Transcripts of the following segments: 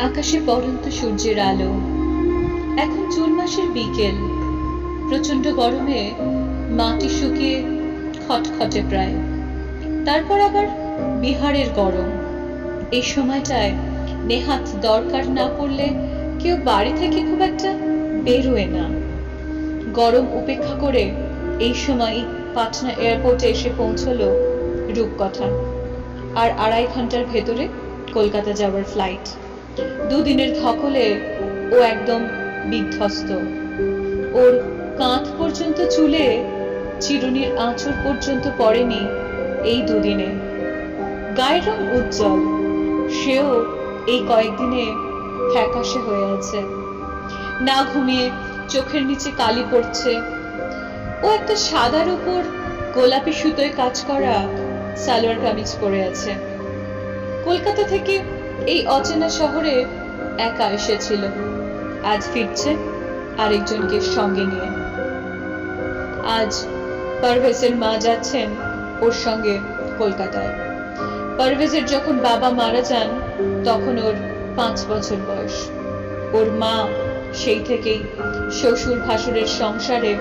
আকাশে পড়ন্ত সূর্যের আলো। এখন জুন মাসের বিকেল। প্রচণ্ড গরমে মাটি শুকিয়ে খটখটে প্রায়। তারপর আবার বিহারের গরম। এই সময়টায় নেহাত দরকার না পড়লে কেউ বাড়ি থেকে খুব একটা বেরোয় না। গরম উপেক্ষা করে এই সময় পাটনা এয়ারপোর্টে এসে পৌঁছলো রূপকথা। আর আড়াই ঘণ্টার ভেতরে কলকাতা যাওয়ার ফ্লাইট। দুদিনের ধকলে ও একদম বিধ্বস্ত। ওর কাঁধ পর্যন্ত চুলে চিরুনির আঁচড় পর্যন্ত পড়েনি এই দুদিনে। গায়ের রং উজ্জ্বল, সেও এই কয়েকদিনে ফ্যাকাশে হয়ে আছে। না ঘুমিয়ে চোখের নিচে কালি পড়ছে। ও একটা সাদার উপর গোলাপি সুতোয় কাজ করা সালোয়ার কামিজ পরে আছে। কলকাতা থেকে এই অচেনা শহরে একা এসেছিল। আজ ফিরছে আরেকজনকে সঙ্গে নিয়ে। আজ পারভেজের মা যাচ্ছেন ওর সঙ্গে কলকাতায়। পারভেজের যখন বাবা মারা যান, তখন ওর পাঁচ বছর বয়স। ওর মা সেই থেকেই শ্বশুর ভাসুরের সংসারে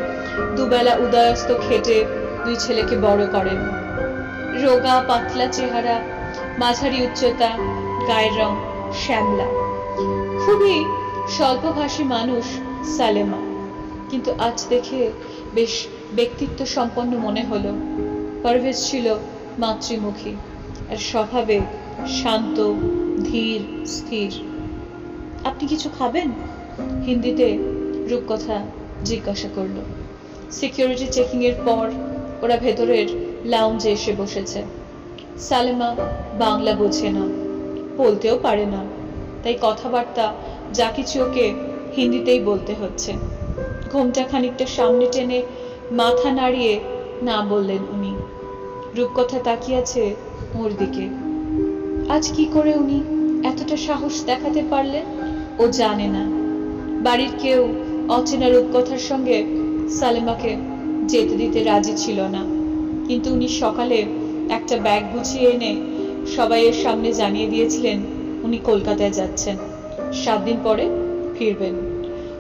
দুবেলা উদয়স্ত খেটে দুই ছেলেকে বড় করেন। রোগা, পাতলা চেহারা, মাঝারি উচ্চতা গায়ের রং শ্যামলা। খুবই স্বল্পভাষী মানুষ সালেমা। কিন্তু আজ দেখে বেশ ব্যক্তিত্ব সম্পন্ন মনে হলো। পারভেজ ছিল মাতৃমুখী। আর স্বভাবে শান্ত, ধীর, স্থির। আপনি কিছু খাবেন? হিন্দিতে রূপকথা জিজ্ঞাসা করল। সিকিউরিটি চেকিং এর পর ওরা ভেতরের লাউঞ্জে এসে বসেছে। সালেমা বাংলা বোঝে না। বলতেও পারে না। তাই কথাবার্তা, যা কিছু ওকে হিন্দিতেই বলতে হচ্ছে। ঘোমটা খানিকটা সামনে টেনে মাথা নাড়িয়ে না বললেন উনি। রূপকথা তাকিয়াছে ওর দিকে। আজ কি করে উনি এতটা সাহস দেখাতে পারলেন? ও জানে না। বাড়ির কেউ অচেনা রূপকথার সঙ্গে সালেমাকে যেতে দিতে রাজি ছিল না। কিন্তু উনি সকালে একটা ব্যাগ গুছিয়ে এনে সবাইয়ের সামনে জানিয়ে দিয়েছিলেন উনি কলকাতায় যাচ্ছেন। সাত দিন পরে ফিরবেন।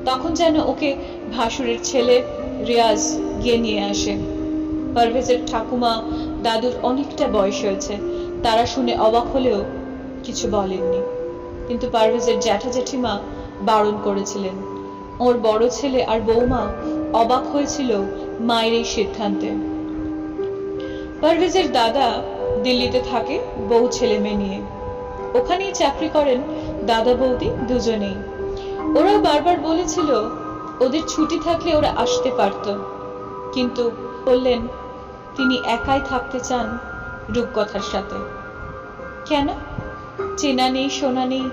তখন যেন ওকে ভাসুরের ছেলে রিয়াজ গিয়ে নিয়ে আসে। পারভেজের ঠাকুমা দাদুর অনেকটা বয়স হয়েছে। তারা শুনে অবাক হলেও কিছু বলেননি। কিন্তু পারভেজের জ্যাঠা জেঠিমা বারণ করেছিলেন। ওর বড় ছেলে আর বৌমা অবাক হয়েছিল মায়ের এই সিদ্ধান্তে। পারভেজের দাদা দিল্লিতে থাকে বউ ছেলে মেয়ে নিয়ে। ওখানেই চাকরি করেন দাদা বৌদি দুজনেই। ওরা বারবার বলেছিল, ওদের ছুটি থাকলে ওরা আসতে পারত। কিন্তু বললেন, তিনি একাই থাকতে চান রূপকথার সাথে। কেন? চেনা নেই, শোনা নেই,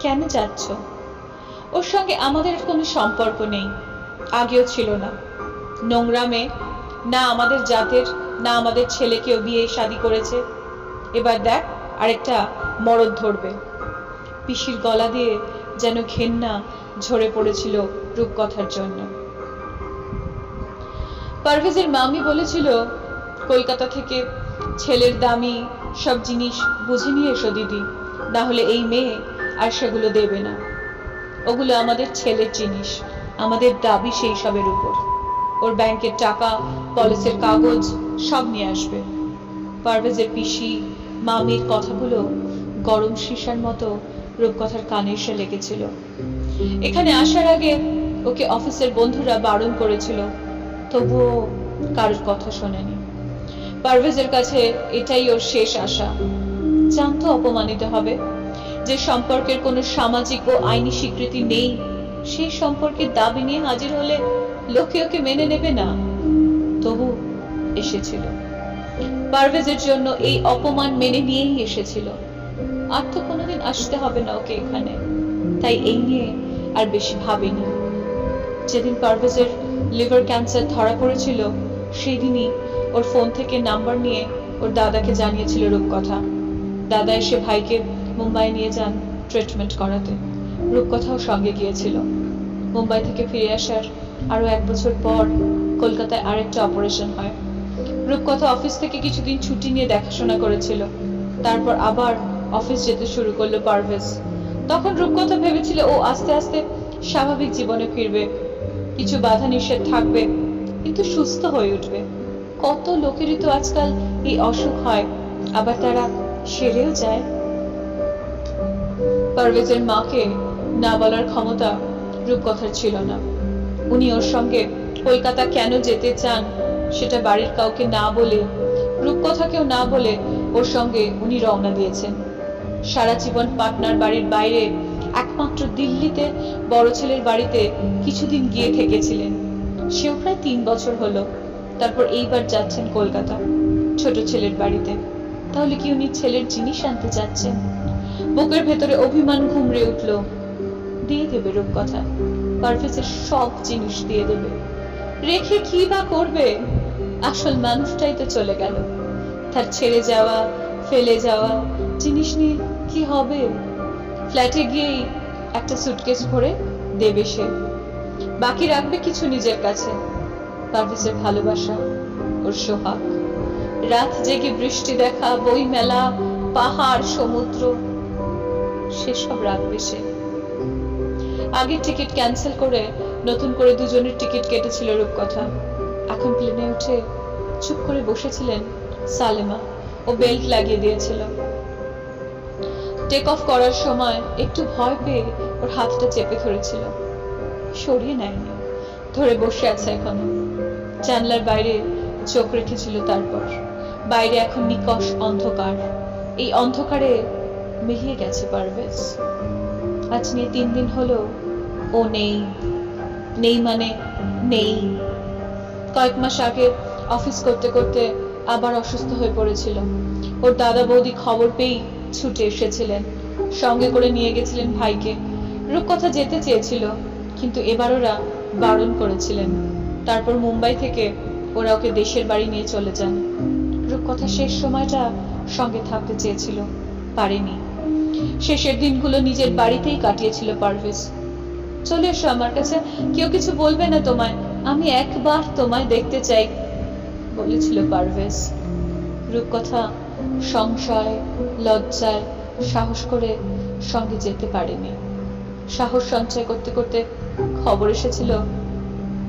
কেন যাচ্ছ? ওর সঙ্গে আমাদের কোনো সম্পর্ক নেই, আগেও ছিল না। নোংরা মেয়ে না আমাদের জাতের না আমাদের ছেলেকেও বিয়ে, শাদি করেছে। এবার দেখ, আরেকটা মরদ ধরবে। পিসির গলা দিয়ে যেন ঘেন্না ঝরে পড়েছিল রূপকথার জন্য। পারভেজের মামি বলেছিল, কলকাতা থেকে ছেলের দামি সব জিনিস বুঝে নিয়ে এসো দিদি, না হলে এই মেয়ে আর সেগুলো দেবে না। ওগুলো আমাদের ছেলের জিনিস, আমাদের দাবি সেই সবের উপর। ওর ব্যাংকের টাকা, পলিসির কাগজ সব নিয়ে আসবে। পারভেজের পিসি, মামির কথাগুলো গরম সীসার মতো রূপকথার কানে এসে লেগেছিল। এখানে আসার আগে ওকে অফিসের বন্ধুরা বারণ করেছিল, তবুও কারোর কথা শোনেনি। পারভেজের কাছে এটাই ওর শেষ আশা। জানতো অপমানিত হবে। যে সম্পর্কের কোনো সামাজিক ও আইনি স্বীকৃতি নেই, সেই সম্পর্কের দাবি নিয়ে হাজির হলে লোকে ওকে মেনে নেবে না। তবু এসেছিল। পারভেজের জন্য এই অপমান মেনে নিয়েই এসেছিল। আর তো কোনোদিন আসতে হবে না ওকে এখানে। তাই এই নিয়ে আর বেশি ভাবিনি। যেদিন পারভেজের লিভার ক্যান্সার ধরা পড়েছিল সেই দিনই ওর ফোন থেকে নাম্বার নিয়ে ওর দাদাকে জানিয়েছিল রূপকথা। দাদা এসে ভাইকে মুম্বাই নিয়ে যান ট্রিটমেন্ট করাতে। রূপকথাও সঙ্গে গিয়েছিল। মুম্বাই থেকে ফিরে আসার আরও এক বছর পর কলকাতায় আরেকটা অপারেশন হয়। রূপকথা অফিস থেকে কিছুদিন ছুটি নিয়ে দেখাশোনা করেছিল। তারপর আবার অফিস যেতে শুরু করল পারভেজ। তখন রূপকথা ভেবেছিল ও আস্তে আস্তে স্বাভাবিক জীবনে ফিরবে। কিছু বাধা নিষেধ থাকবে, কিন্তু সুস্থ হয়ে উঠবে। কত লোকেরই তো আজকাল এই অসুখ হয়, আবার তারা সেরেও যায়। পারভেজের মাকে না বলার ক্ষমতা রূপকথার ছিল না। উনি ওর সঙ্গে কলকাতা কেন যেতে চান সেটা বাড়ির কাউকে না বলে, রূপকথাকেও না বলে ওর সঙ্গে উনি রওনা দিয়েছেন। সারা জীবন পাটনার বাড়ির বাইরে, একমাত্র দিল্লিতে বড় ছেলের বাড়িতে কিছুদিন গিয়ে থেকেছিলেন। সেও প্রায় তিন বছর হলো। তারপর এইবার যাচ্ছেন কলকাতা, ছোট ছেলের বাড়িতে। তাহলে কি উনি ছেলের জিনিস আনতে যাচ্ছেন? বুকের ভেতরে অভিমান ঘুমড়ে উঠল। দিয়ে দেবে রূপকথা। পারভেজের সব জিনিস দিয়ে দেবে। রেখে কি বা করবে? আসল মানুষটাই তো চলে গেল। তার ছেড়ে যাওয়া, ফেলে যাওয়া জিনিস নিয়ে কি হবে? ফ্ল্যাটে গিয়েই একটা সুটকেস ভরে দেবে সে। বাকি রাখবে কিছু নিজের কাছে। পারভেজের ভালোবাসা ওর সোহাগ। রাত জেগে বৃষ্টি দেখা বই মেলা পাহাড়, সমুদ্র, সেসব রাখবে সে। আগে টিকিট ক্যান্সেল করে নতুন করে দুজনের টিকিট কেটেছিল রূপকথা। এখন প্লেনে উঠে চুপ করে বসেছিলেন সালেমা ও বেল্ট লাগিয়ে দিয়েছিল। টেক অফ করার সময় একটু ভয় পেয়ে ওর হাতটা চেপে ধরেছিল। সরিয়ে নেয়নি, ধরে বসে আছে এখনও। জানলার বাইরে চোখ রেখেছিল তারপর। বাইরে এখন নিকষ অন্ধকার। এই অন্ধকারে মিলিয়ে গেছে পারভেজ। আজ নিয়ে তিন দিন হলো ও নেই। নেই মানে নেই। কয়েক মাস আগে অফিস করতে করতে আবার অসুস্থ হয়ে পড়েছিল। ওর দাদা বৌদি খবর পেয়েই ছুটে এসেছিলেন। সঙ্গে করে নিয়ে গেছিলেন ভাইকে। রূপকথা যেতে চেয়েছিল, কিন্তু এবার ওরা বারণ করেছিলেন। তারপর মুম্বাই থেকে ওরা ওকে দেশের বাড়ি নিয়ে চলে যান। রূপকথা শেষ সময়টা সঙ্গে থাকতে চেয়েছিল, পারেনি। শেষের দিনগুলো নিজের বাড়িতেই কাটিয়েছিল পারভেজ। চলে এসো আমার কাছে। কেউ কিছু বলবে না তোমায়। আমি একবার তোমায় দেখতে চাই, বলেছিল পারভেজ। রূপকথা, সংশয়, লজ্জায় সাহস করে সঙ্গে যেতে পারেনি। সাহস সঞ্চয় করতে করতে খবর এসেছিল,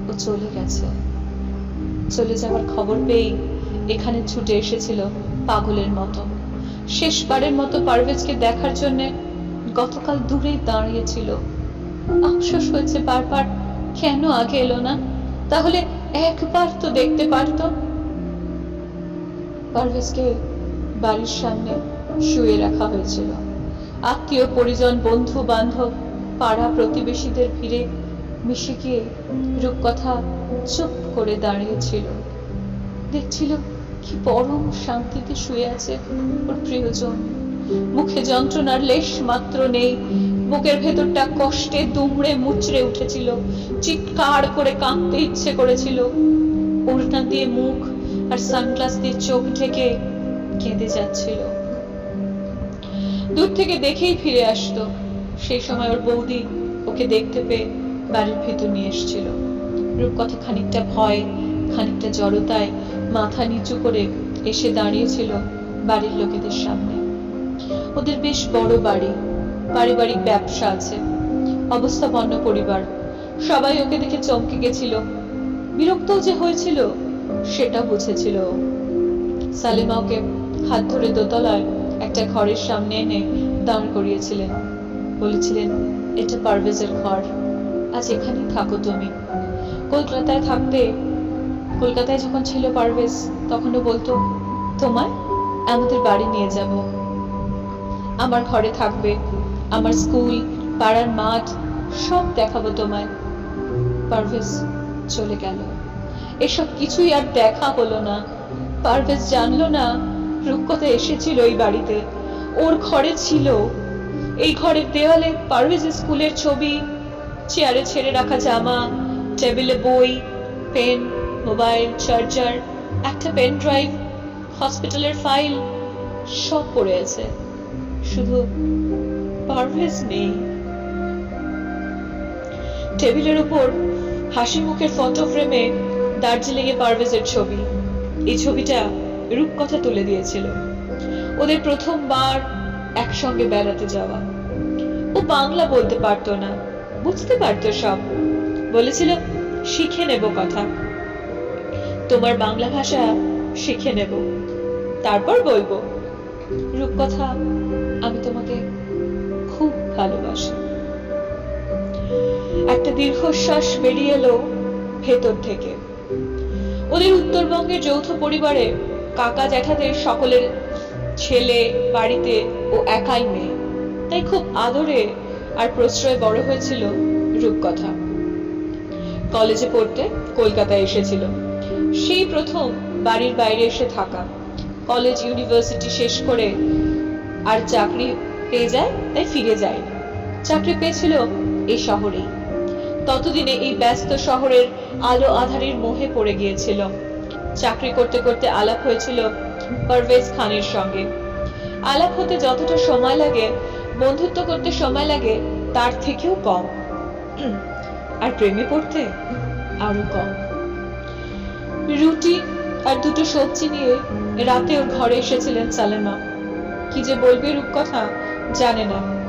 ও চলে গেছে। চলে যাওয়ার খবর পেয়েই এখানে ছুটে এসেছিল পাগলের মতো। শেষবারের মতো পারভেজকে দেখার জন্যে গতকাল দূরেই দাঁড়িয়েছিল আফসোস হয়েছে বারবার। কেন আগে এলো না? তাহলে একবার তো দেখতে পারতো। পারভেজকে বাড়ির সামনে শুয়ে রাখা হয়েছিল। আত্মীয়, পরিজন, বন্ধু, বান্ধব, পাড়া প্রতিবেশীদের ভিড়ে মিশে গিয়ে রূপকথা চুপ করে দাঁড়িয়েছিল। দেখছিল কি পরম শান্তিতে শুয়ে আছে ওর প্রিয়জন। মুখে যন্ত্রণার লেশ মাত্র নেই বুকের ভেতরটা কষ্টে দুমড়ে মুচড়ে উঠেছিল। চিৎকার করে কাঁদতে ইচ্ছে করেছিল। ওড়না দিয়ে মুখ আর সানগ্লাস দিয়ে চোখ ঢেকে কেঁদে যাচ্ছিল। দূর থেকে দেখেই ফিরে আসতো। সেই সময় ওর বৌদি ওকে দেখতে পেয়ে বাড়ির ভেতর নিয়ে এসেছিল। রূপকথা খানিকটা ভয়, খানিকটা জড়তায় মাথা নিচু করে এসে দাঁড়িয়েছিল বাড়ির লোকেদের সামনে। ওদের বেশ বড় বাড়ি। পারিবারিক ব্যবসা আছে। অবস্থাপন্ন পরিবার। সবাই ওকে দেখে চমকে গেছিল। বিরক্তও যে হয়েছিল, সেটা বুঝেছিল। সালেমা ওকে হাত ধরে দোতলায় একটা ঘরের সামনে এনে দাঁড় করিয়েছিলেন। বলেছিলেন, এটা পারভেজের ঘর। আজ এখানেই থাকো তুমি। কলকাতায় থাকতে, কলকাতায় যখন ছিল পারভেজ তখনও বলতো, তোমায় আমাদের বাড়ি নিয়ে যাব। আমার ঘরে থাকবে। আমার স্কুল, পাড়ার মাঠ, সব দেখাবো তোমায়। পারভেজ চলে গেল। এসব কিছুই আর দেখা হলো না। পারভেজ জানলো না রূপকথা এসেছিল এই বাড়িতে। ওর ঘরে ছিল। এই ঘরের দেওয়ালে পারভেজ স্কুলের ছবি, চেয়ারে ছেড়ে রাখা জামা, টেবিলে বই, পেন, মোবাইল, চার্জার, একটা পেন ড্রাইভ, হসপিটালের ফাইল, সব পড়ে আছে। শুধু পারভেজ নেই। টেবিলের উপর হাসি মুখের ফটো ফ্রেমে দার্জিলিং এ পারভেজের ছবি। এই ছবিটা রূপকথা তুলে দিয়েছিল। ওদের প্রথমবার একসঙ্গে বেড়াতে যাওয়া। ও বাংলা বলতে পারতো না। বুঝতে পারতো সব। বলেছিল, শিখে নেব কথা। তোমার বাংলা ভাষা শিখে নেব। তারপর বলব। রূপকথা ভালোবাসি। একটা দীর্ঘশ্বাস বেরিয়ে এলো ভেতর থেকে। ওদের উত্তরবঙ্গের যৌথ পরিবারে কাকা জ্যাঠাদের সকলের ছেলে, বাড়িতে ও একাই মেয়ে। তাই খুব আদরে আর প্রশ্রয় বড় হয়েছিল রূপকথা। কলেজে পড়তে কলকাতায় এসেছিল। সেই প্রথম বাড়ির বাইরে এসে থাকা। কলেজ, ইউনিভার্সিটি শেষ করে আর চাকরি পেয়ে যায়, তাই ফিরে যায় চাকরি পেয়েছিল এই শহরেই। ততদিনে এই ব্যস্ত শহরের আলো আধারের মোহে পড়ে গিয়েছিল। চাকরি করতে করতে আলাপ হয়েছিল পারভেজ খানের সঙ্গে। আলাপ হতে যতটা সময় লাগে, বন্ধুত্ব করতে সময় লাগে, তার থেকেও কম। আর প্রেমে পড়তে আরও কম। রুটি আর দুটো সবজি নিয়ে রাতে ওর ঘরে এসেছিলেন সালেমা। কি যে বলবে রূপকথা জানে না।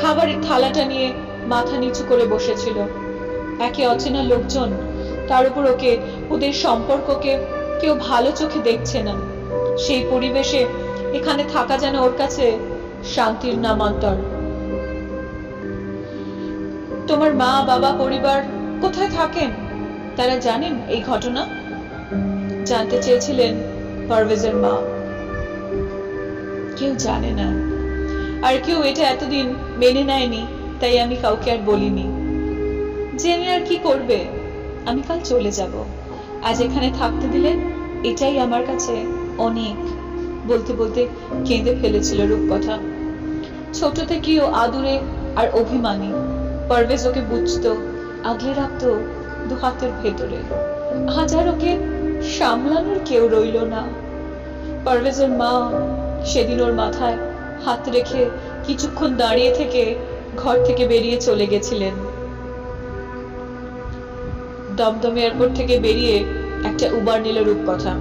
খাবারের থালাটা নিয়ে মাথা নিচু করে বসেছিল। একে অচেনা লোকজন, তার উপর ওকে, ওদের সম্পর্ককে কেউ ভালো চোখে দেখছে না। সেই পরিবেশে এখানে থাকা যেন ওর কাছে শান্তির নামান্তর তোমার মা, বাবা, পরিবার কোথায় থাকেন? তারা জানেন এই ঘটনা? জানতে চেয়েছিলেন পারভেজের মা। কেউ জানে না। আর কেউ এটা এতদিন মেনে নেয়নি, তাই আমি কাউকে আর বলিনি। জেনে আর কি করবে? আমি কাল চলে যাব। আজ এখানে থাকতে দিলে এটাই আমার কাছে অনেক, বলতে বলতে কেঁদে ফেলেছিল রূপকথা। ছোট থেকেই ও আদুরে আর অভিমানী, পারভেজ ওকে বুঝতো, আগলে রাখতো দু হাতের ভেতরে। হাজার ওকে সামলানোর কেউ রইল না। পারভেজের মা সেদিন ওর মাথায় হাত রেখে কিছুক্ষণ দাঁড়িয়ে থেকে ঘর থেকে বেরিয়ে চলে গেছিলেন। দমদম এয়ারপোর্ট থেকে বেরিয়ে একটা উবার নিল রূপকথা।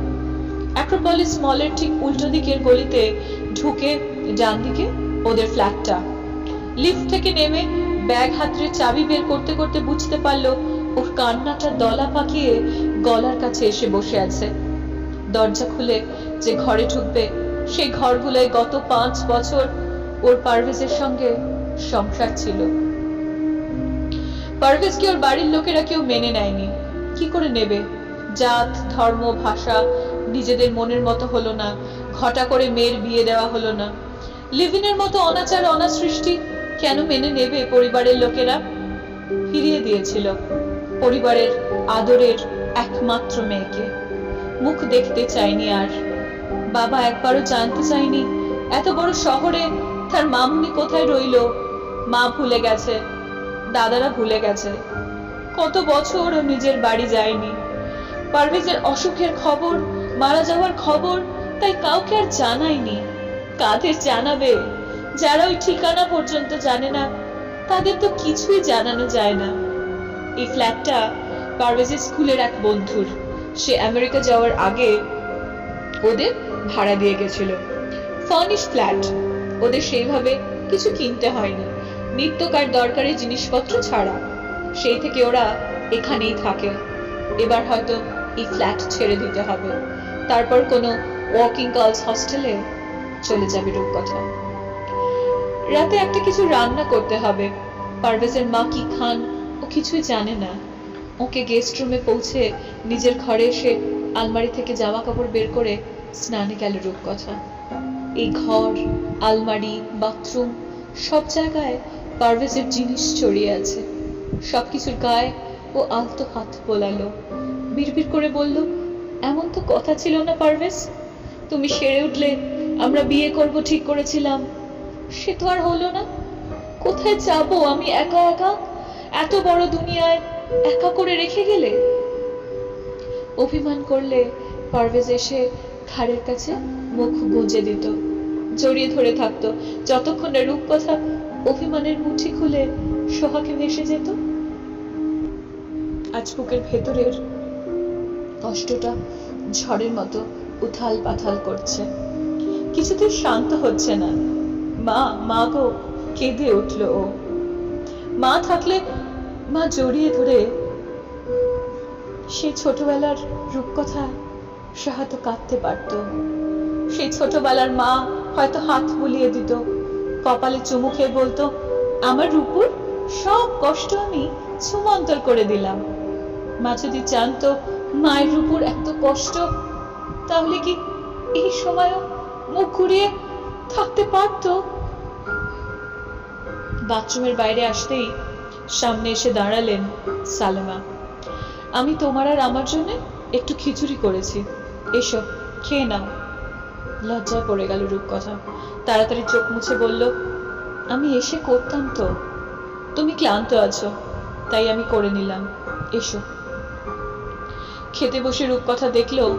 অ্যাক্রোপলিস মলের ঠিক উল্টো দিকের গলিতে ঢুকে ডান দিকে ওদের ফ্ল্যাটটা। লিফট থেকে নেমে ব্যাগ হাতড়ে চাবি বের করতে করতে বুঝতে পারল, ওর কান্নাটা দলা পাকিয়ে গলার কাছে এসে বসে আছে। দরজা খুলে যে ঘরে ঢুকবে সেই ঘরগুলোয় গত পাঁচ বছর ওর পারভেজের সঙ্গে সংসার ছিল। পারভেজকে ওর বাড়ির লোকেরা কেউ মেনে নেয়নি। কি করে নেবে? জাত, ধর্ম, ভাষা নিজেদের মনের মতো হলো না। ঘটা করে মেয়ের বিয়ে দেওয়া হলো না। লিভিনের মতো অনাচার, অনাসৃষ্টি কেন মেনে নেবে পরিবারের লোকেরা? ফিরিয়ে দিয়েছিল পরিবারের আদরের একমাত্র মেয়েকে। মুখ দেখতে চাইনি আর বাবা একবারও জানতে চাইনি এত বড় শহরে তার মামুনি কোথায় রইল? মা ভুলে গেছে। দাদারা ভুলে গেছে। কত বছর ও নিজের বাড়ি যায়নি। পারভেজের অসুখের খবর, মারা যাওয়ার খবর, তাই কাউকে আর জানায়নি। কাদের জানাবে, যারা ওই ঠিকানা পর্যন্ত জানে না, তাদের তো কিছুই জানানো যায় না। এই ফ্ল্যাটটা পারভেজের স্কুলের এক বন্ধুর। সে আমেরিকা যাওয়ার আগে ওদের ভাড়া দিয়ে গেছিল। ফার্নিশ ফ্ল্যাট ওদের সেইভাবে কিছু কিনতে হয়নি। নিত্যকার দরকারি জিনিসপত্র ছাড়া, সেই থেকে ওরা এখানেই থাকে। এবার হয়তো এই ফ্ল্যাট ছেড়ে দিতে হবে। তারপর কোনো ওয়াকিং গার্লস হস্টেলে চলে যাবে রূপকথা। রাতে একটা কিছু রান্না করতে হবে। পারভেজের মা কি খান, ও কিছুই জানে না। ওকে গেস্ট রুমে পৌঁছে নিজের ঘরে এসে আলমারি থেকে জামা কাপড় বের করে স্নানে গেল রূপকথা। এই ঘর, আলমারি, বাথরুম, সব জায়গায় পারভেজের জিনিস ছড়িয়ে আছে। সবকিছুর গায়ে ও আলতো হাত বোলালো। বিড়বিড় করে বলল, এমন তো কথা ছিল না পারভেজ। তুমি সেরে উঠলে আমরা বিয়ে করব ঠিক করেছিলাম। সে তো আর হলো না। কোথায় যাব আমি একা একা? এত বড় দুনিয়ায় একা করে রেখে গেলে? অভিমান করলে পারভেজ এসে ঘাড়ের কাছে মুখ গুঁজে দিত, জড়িয়ে ধরে থাকতো। যতক্ষণ না রূপকথা অভিমানের মুঠি খুলে সোহাকে ভেসে যেত, আজ বুকের ভেতরের কষ্টটা ঝড়ের মতো উথাল পাথাল করছে। কিছুতে শান্ত হচ্ছে না। মা মা গো, কেঁদে উঠল ও। মা থাকলে মা জড়িয়ে ধরে সেই ছোটবেলার রূপকথা সে হয়তো কাঁদতে পারতো। সেই ছোটবেলার মা হয়তো হাত বুলিয়ে দিত, কপালে চুমু খেয়ে বলতো, আমার রূপুর সব কষ্ট আমি সুমন্তর করে দিলাম। মা যদি জানতো মায়ের রূপুর এত কষ্ট, তাহলে কি এই সময়ও মুখ ঘুরিয়ে থাকতে পারতো? বাথরুমের বাইরে আসতেই সামনে এসে দাঁড়ালেন সালেমা। আমি তোমার আর আমার জন্য একটু খিচুড়ি করেছি। এসো, খেয়ে নাও। লজ্জায় পড়ে গেল রূপকথা। তাড়াতাড়ি চোখ মুছে বলল, আমি এসে করতাম তো। তুমি ক্লান্ত আছো, তাই আমি করে নিলাম। এসো। খেতে বসে রূপকথা দেখল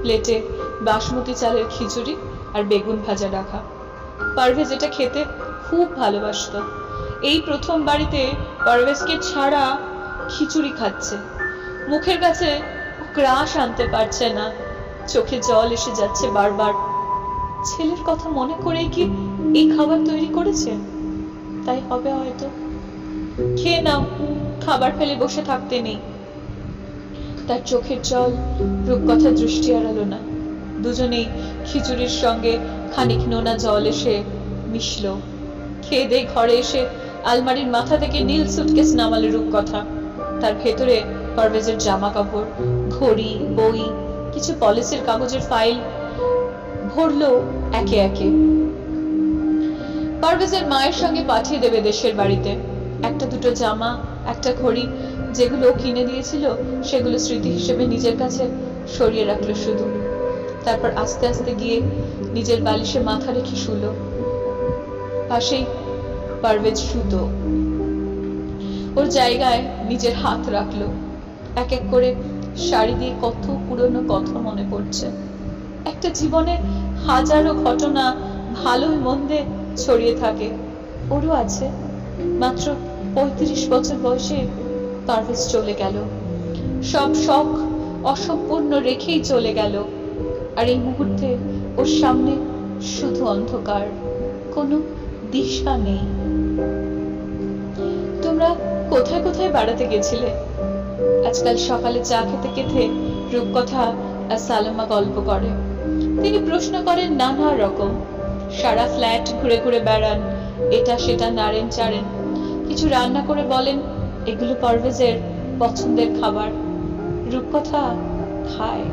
প্লেটে বাসমতি চালের খিচুড়ি আর বেগুন ভাজা রাখা। পারভেজ এটা খেতে খুব ভালোবাসতো। এই প্রথম বাড়িতে পারভেজকে ছাড়া খিচুড়ি খাচ্ছে। মুখের কাছে গ্রাস আনতে পারছে না। চোখে জল এসে যাচ্ছে বারবার। ছেলের কথা মনে করে কি এই খাবার তৈরি করেছে? তাই হবে হয়তো। খেয়ে নাও, খাবার ফেলে বসে থাকতে নেই। তার চোখের জল রূপকথা দৃষ্টি এড়ালো না। দুজনেই খিচুড়ির সঙ্গে খানিক নোনা জল এসে মিশলো। খেয়ে দিয়ে ঘরে এসে আলমারির মাথা থেকে নীল সুটকেস নামালো রূপকথা। তার ভেতরে পারভেজের জামা কাপড় ঘড়ি, বই কিছু পলিসির কাগজের ফাইল ভরলো একে একে। পারভেজের মায়ের সঙ্গে পাঠিয়ে দেবে দেশের বাড়িতে। একটা দুটো জামা, একটা ঘড়ি, যেগুলো কিনে দিয়েছিল, সেগুলো স্মৃতি হিসেবে নিজের কাছে সরিয়ে রাখল শুধু। তারপর আস্তে আস্তে গিয়ে নিজের বালিশে মাথা রেখে শুলো। পাশেই পারভেজ শুতো। ওর জায়গায় নিজের হাত রাখল। এক এক করে শাড়ি দিয়ে কত পুরনো কথা মনে পড়ছে। একটা জীবনে হাজারো ঘটনা ভালোই মন্দে ছড়িয়ে থাকে। ওরও আছে। মাত্র পঁয়ত্রিশ বছর বয়সে পারভেজ চলে গেল। সব শখ অসম্পূর্ণ রেখেই চলে গেল। আর এই মুহূর্তে ওর সামনে শুধু অন্ধকার। কোনো দিশা নেই। তোমরা কোথায় কোথায় বেড়াতে গেছিলে? আজকাল সকালে চা খেতে খেতে রূপকথা আর সালেমা গল্প করে। তিনি প্রশ্ন করেন নানা রকম। সারা ফ্ল্যাট ঘুরে ঘুরে বেড়ান, এটা সেটা নাড়েন চাড়েন। কিছু রান্না করে বলেন, এগুলো পারভেজের পছন্দের খাবার। রূপকথা খায়।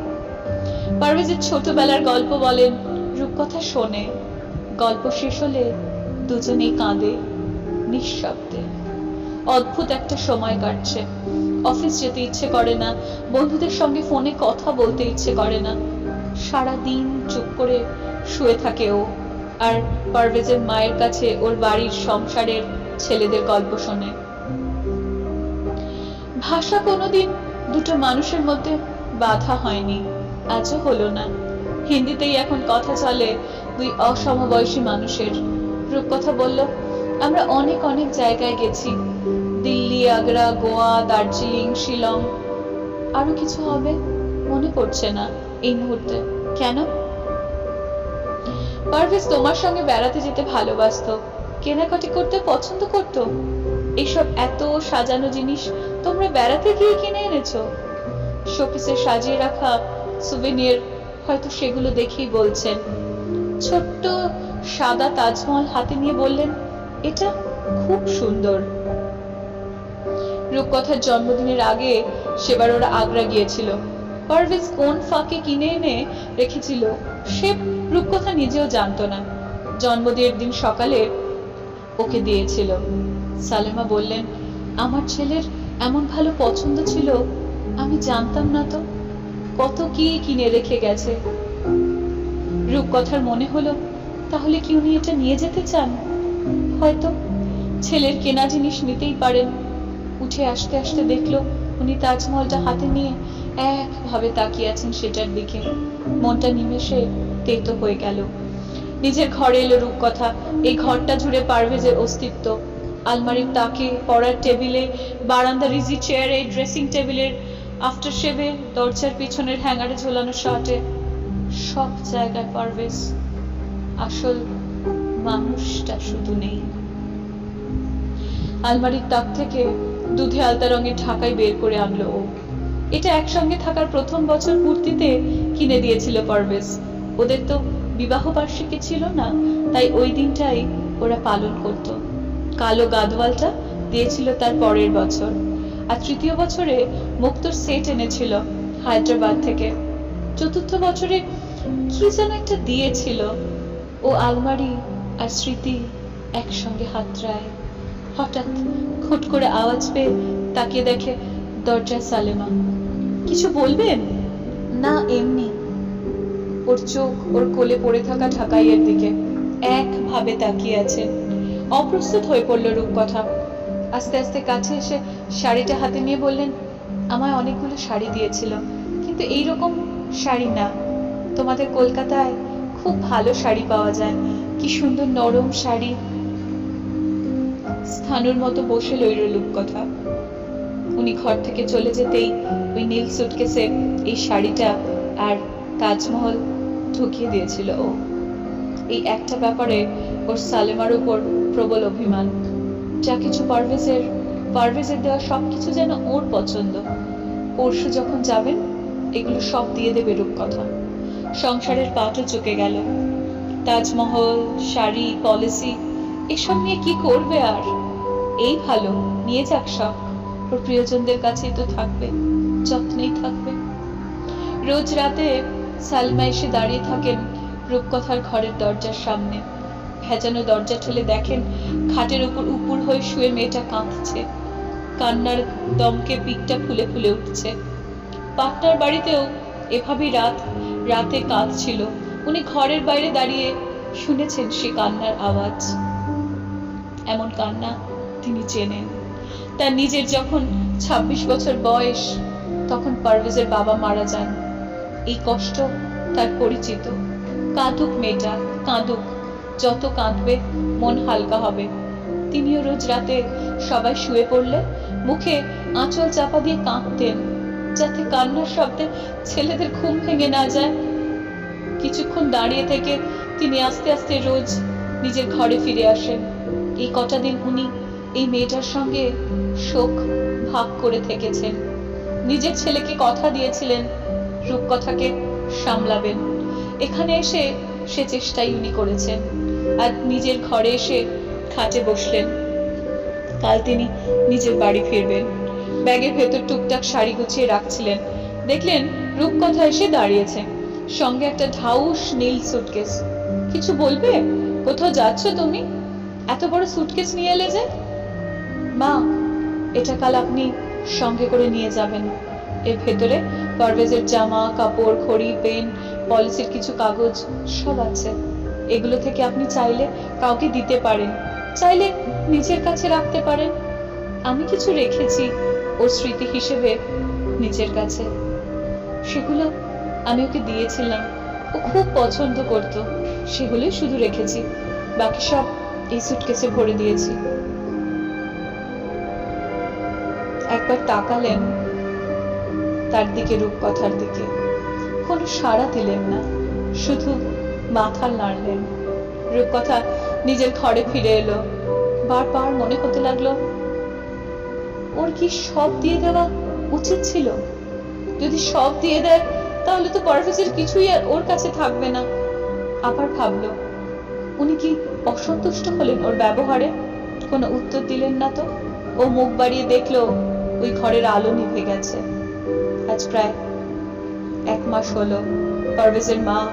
পারভেজের ছোটবেলার গল্প বলেন, রূপকথা শোনে। গল্প শেষ হলে দুজনেই কাঁদে নিঃশব্দে। অদ্ভুত একটা সময় কাটছে। অফিস যেতে ইচ্ছে করে না, বন্ধুদের সঙ্গে ফোনে কথা বলতে ইচ্ছে করে না। সারা দিন চুপ করে শুয়ে থাকে ও। আর পারভেজের মায়ের কাছে ওর বাড়ির সংসারের ছেলেদের গল্প শোনে। ভাষা কোনোদিন দুটো মানুষের মধ্যে বাধা হয়নি, আজও হলো না। হিন্দিতেই এখন কথা চলে দুই অসমবয়সী মানুষের। রূপকথা বলল, আমরা অনেক অনেক জায়গায় গেছি। দিল্লি, আগ্রা, গোয়া, দার্জিলিং, শিলং। আরও কিছু হবে? মনে পড়ছে না এই মুহূর্তে। কেন? পারভেজ, তোমার সঙ্গে বেড়াতে যেতে ভালোবাসতো। কেনাকাটি করতে পছন্দ করত। এইসব এত সাজানো জিনিস তোমরা বেড়াতে গিয়ে কিনে এনেছো। শোপিসে সাজিয়ে রাখা সুভেনিয়ার হয়তো সেগুলো দেখেই বলছেন। ছোট্ট সাদা তাজমহল হাতে নিয়ে বললেন, এটা খুব সুন্দর। রূপকথার জন্মদিনের আগে সেবার ওরা আগ্রা গিয়েছিল। পারভেজ কোন ফাঁকে কিনে এনে রেখেছিল, সে রূপকথা নিজেও জানতো না। জন্মদিনের দিন সকালে ওকে দিয়েছিল। সালেমা বললেন, আমার ছেলের এমন ভালো পছন্দ ছিল, আমি জানতাম না তো। কত কি কিনে রেখে গেছে। রূপকথার মনে হলো, তাহলে কি উনি এটা নিয়ে যেতে চান? হয়তো ছেলের কেনা জিনিস নিতেই পারেন। উঠে আসতে আসতে দেখল উনি তাজমহলটা হাতে নিয়ে একভাবে তাকিয়ে আছেন সেটার দিকে। মনটা নিমেষে তেতো হয়ে গেল। নিজের ঘরে এলো রূপকথা। এই ঘরটা জুড়ে পারভেজের অস্তিত্ব। আলমারির তাকে পড়ার টেবিলে বারান্দার ইজি চেয়ারে ড্রেসিং টেবিলের আফটার শেভে, দরজার পিছনের হ্যাঙ্গারে ঝোলানো শার্টে। সব জায়গায় পারভেজ। আসল মানুষটা শুধু নেই। আলমারির তাক থেকে দুধে আলতা রঙের ঢাকাই বের করে আনলো ও। এটা একসঙ্গে থাকার প্রথম বছর পূর্তিতে কিনে দিয়েছিল পারভেজ ওদের তো বিবাহ বার্ষিকী ছিল না, তাই ওই দিনটাই ওরা পালন করত। কালো গাদওয়ালটা দিয়েছিল তার পরের বছর। আর তৃতীয় বছরে মুক্তোর সেট এনেছিল হায়দ্রাবাদ থেকে। চতুর্থ বছরে কি যেন একটা দিয়েছিল ও আলমারি আর স্মৃতি একসঙ্গে হাতড়ায়। হঠাৎ খুট করে আওয়াজ পেয়ে তাকিয়ে দেখে দরজায় সালেমা। কিছু বলবেন? না, এমনি। ওর চোখ ওর কোলে পড়ে থাকা ঢাকাইয়ের দিকে একভাবে তাকিয়ে আছে। অপ্রস্তুত হয়ে পড়ল রূপকথা। আস্তে আস্তে কাছে এসে শাড়িটা হাতে নিয়ে বললেন, আমায় অনেকগুলো শাড়ি দিয়েছিল, কিন্তু এই রকম শাড়ি না। তোমাদের কলকাতায় খুব ভালো শাড়ি পাওয়া যায়। কি সুন্দর নরম শাড়ি স্থানুর মতো বসে লইল রূপকথা উনি ঘর থেকে চলে যেতেই ওই নীল সুটকেসে এই শাড়িটা আর তাজমহল ঢুকিয়ে দিয়েছিল ও। এই একটা ব্যাপারে ওর সালেমার উপর প্রবল অভিমান। যা কিছু পারভেজের পারভেজের দেওয়া সবকিছু যেন ওর পছন্দ। পরশু যখন যাবেন এগুলো সব দিয়ে দেবে রূপকথা। সংসারের পাটও চুকে গেল। তাজমহল, শাড়ি পলিসি এসব নিয়ে কি করবে আর? এই ভালো, নিয়ে যাক সব। ওর প্রিয়জনদের কাছেই তো থাকবে, যত্নেই থাকবে। রোজ রাতে সালমা এসে দাঁড়িয়ে থাকেন রূপকথার ঘরের দরজার সামনে। ভেজানো দরজা ঠেলে দেখেন খাটের উপর উপুর হয়ে শুয়ে মেয়েটা কাঁদছে। কান্নার দমকে পিকটা ফুলে ফুলে উঠছে। পাটনার বাড়িতেও এভাবেই রাত, রাতে কাঁদছিল। উনি ঘরের বাইরে দাঁড়িয়ে শুনেছেন সে কান্নার আওয়াজ। এমন কান্না তিনি চেনেন। তার নিজের যখন ২৬ বছর বয়স, তখন পারভেজের বাবা মারা যান। এই কষ্ট তার পরিচিত। কাঁদুক মেয়েটা, কাঁদুক। যত কাঁদবে, মন হালকা হবে। তিনিও রোজ রাতে সবাই শুয়ে পড়লে মুখে আঁচল চাপা দিয়ে কাঁদতেন, যাতে কান্নার শব্দে ছেলেদের ঘুম ভেঙে না যায়। কিছুক্ষণ দাঁড়িয়ে থেকে তিনি আস্তে আস্তে রোজ নিজের ঘরে ফিরে আসেন। এই কটা দিন উনি এই মেয়েটার সঙ্গে শোক ভাগ করে থেকেছেন। নিজের ছেলেকে কথা দিয়েছিলেন, রূপকথাকে সামলাবেন। এখানে এসে সে চেষ্টাই উনি করেছেন আর নিজের ঘরে এসে খাটে বসলেন। কাল তিনি নিজের বাড়ি ফিরবেন। ব্যাগের ভেতর টুকটাক শাড়ি গুছিয়ে রাখছিলেন। দেখলেন রূপকথা এসে দাঁড়িয়েছে সঙ্গে একটা ঢাউস নীল সুটকেস কিছু বলবে? কোথাও যাচ্ছ তুমি? এত বড় সুটকেস নিয়ে এলে যে? মা, এটা কাল আপনি সঙ্গে করে নিয়ে যাবেন। এর ভেতরে পারভেজের জামা, কাপড় খড়ি পেন পলিসির কিছু কাগজ, সব আছে। এগুলো থেকে আপনি চাইলে কাউকে দিতে পারেন। চাইলে নিজের কাছে রাখতে পারেন। আমি কিছু রেখেছি ওর স্মৃতি হিসেবে নিজের কাছে। সেগুলো আমি ওকে দিয়েছিলাম। ও খুব পছন্দ করত। সেগুলোই শুধু রেখেছি। বাকি সব এই সুটকেসে ভরে দিয়েছি। একবার তাকালেন তার দিকে, রূপকথার দিকে। কোনো সাড়া দিলেন না, শুধু মাথা নাড়লেন। রূপকথা নিজের ঘরে ফিরে এলো। বারবার মনে হতে লাগল, ওর কি সব দিয়ে দেওয়া উচিত ছিল? যদি সব দিয়ে দেয়, তাহলে তো পারভেজের কিছুই আর ওর কাছে থাকবে না। আবার ভাবলো, উনি কি অসন্তুষ্ট হলেন ওর ব্যবহারে। কোনো উত্তর দিলেন না তো। ও মুখ বাড়িয়ে দেখল ওই ঘরের আলো নিভে গেছে। আজ প্রায় এক মাস হলো পারভেজের মা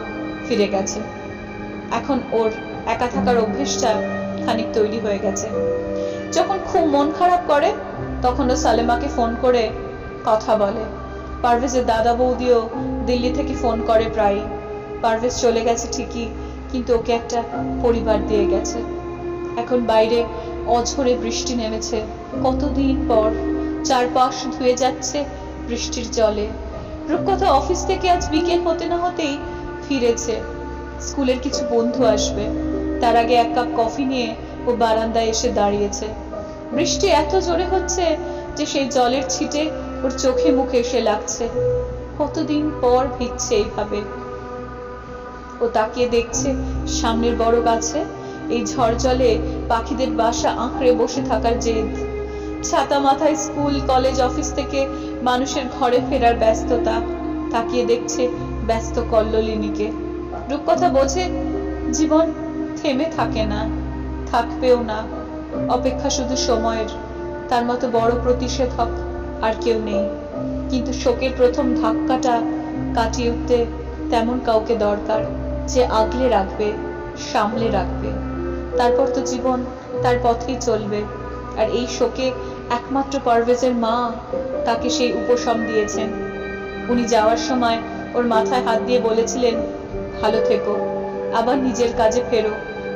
ফিরে গেছে। এখন ওর একা থাকার অভ্যেসটা খানিক তৈরি হয়ে গেছে। যখন খুব মন খারাপ করে তখন ও সালেমাকে ফোন করে কথা বলে। পারভেজের দাদা বৌদিও দিল্লি থেকে ফোন করে প্রায় পারভেজ চলে গেছে ঠিকই কিন্তু ওকে একটা পরিবার দিয়ে গেছে। এখন বাইরে অঝরে বৃষ্টি নেমেছে। কতদিন পর চারপাশ ধুয়ে যাচ্ছে বৃষ্টির জলে। রূপকথা অফিস থেকে আজ বিকেল হতে না হতেই ফিরেছে। স্কুলের কিছু বন্ধু আসবে। তার আগে এক কাপ কফি নিয়ে ও বারান্দায় এসে দাঁড়িয়েছে। বৃষ্টি এত জোরে হচ্ছে যে সেই জলের ছিটে ওর চোখে মুখে এসে লাগছে। কতদিন পর ভিজছে এইভাবে। ও তাকিয়ে দেখছে সামনের বড় গাছে এই ঝড় জলে পাখিদের বাসা আঁকড়ে বসে থাকার জেদ। ছাতা মাথায় স্কুল, কলেজ, অফিস থেকে মানুষের ঘরে ফেরার ব্যস্ততা। তাকিয়ে দেখছে ব্যস্ত কল্লোলিনীকে। রূপকথা বোঝে, জীবন থেমে থাকে না, থাকবেও না। অপেক্ষা শুধু সময়ের, তার মতো বড় প্রতিষেধক আর কেউ নেই। কিন্তু শোকের প্রথম ধাক্কাটা কাটিয়ে উঠতে তেমন কাউকে দরকার। যে আগলে রাখবে, সামলে রাখবে। তারপর তো জীবন, তার পথেই চলবে। আর এই শোকে একমাত্র পারভেজের মা তাকে সেই উপশম দিয়েছেন। উনি যাওয়ার সময় ওর মাথায় হাত দিয়ে বলেছিলেন, ভালো থেকো, আবার নিজের কাজে ফেরো।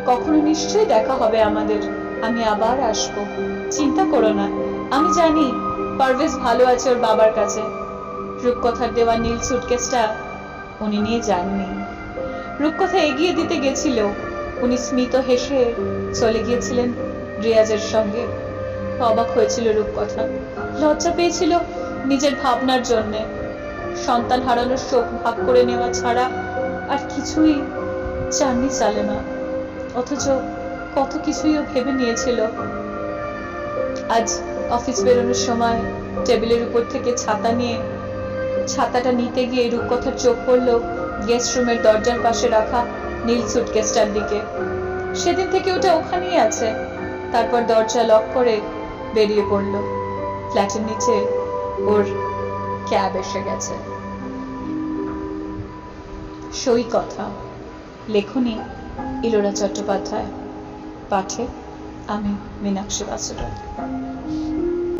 কখনো নিশ্চয়ই দেখা হবে আমাদের। আমি আবার আসব। চিন্তা করো না। আমি জানি পারভেজ ভালো আছে ওর বাবার কাছে। রূপকথার দেওয়া নীল সুটকেসটা উনি নিয়ে যাননি। রূপকথা এগিয়ে দিতে গেছিল উনি স্মিত হেসে চলে গিয়েছিলেন রিয়াজের সঙ্গে। অবাক হয়েছিল রূপকথা। লজ্জা পেয়েছিল নিজের ভাবনার জন্যে। সন্তান হারানোর শোক ভাগ করে নেওয়া ছাড়া আর কিছুই চাননি চালে না অথচ কত কিছুই ও ভেবে নিয়েছিল। আজ অফিস বেরোনোর সময় টেবিলের উপর থেকে ছাতা নিয়ে, ছাতাটা নিতে গিয়ে রূপকথার চোখ পড়ল গেস্ট রুমের দরজার পাশে রাখা নীল সুটকেসটার দিকে। সেদিন থেকে ওটা ওখানেই আছে। তারপর দরজা লক করে বেরিয়ে পড়ল। ফ্ল্যাটের নিচে ওর ক্যাব এসে গেছে। সই কথা, লেখনী ইলোরা চট্টোপাধ্যায়, পাঠে আমি মীনাক্ষী বাসুরা